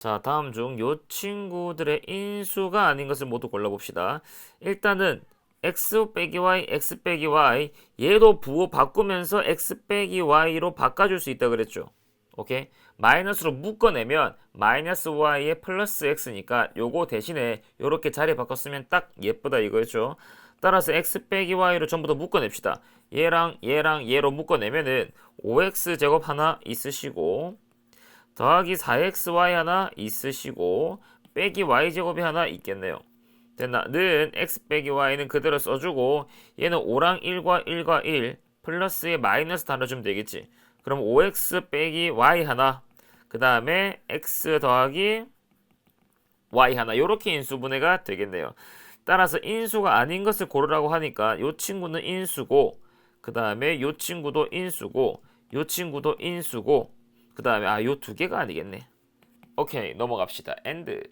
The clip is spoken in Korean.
자, 다음 중 요 친구들의 인수가 아닌 것을 모두 골라봅시다. 일단은 x 빼기 y, x 빼기 y 얘도 부호 바꾸면서 x 빼기 y로 바꿔줄 수 있다 그랬죠. 오케이? 마이너스로 묶어내면 마이너스 y에 플러스 x니까 요거 대신에 요렇게 자리 바꿨으면 딱 예쁘다 이거였죠. 따라서 x 빼기 y로 전부 다 묶어냅시다. 얘랑 얘랑 얘로 묶어내면은 5x 제곱 하나 있으시고 더하기 4xy 하나 있으시고 빼기 y제곱이 하나 있겠네요. 됐나? 는 x 빼기 y는 그대로 써주고 얘는 5랑 1과 1과 1 플러스에 마이너스 달아주면 되겠지. 그럼 5x 빼기 y 하나 그 다음에 x 더하기 y 하나 요렇게 인수분해가 되겠네요. 따라서 인수가 아닌 것을 고르라고 하니까 요 친구는 인수고 그 다음에 요 친구도 인수고 요 친구도 인수고 그 다음에 아 요 두 개가 아니겠네. 오케이 넘어갑시다. 엔드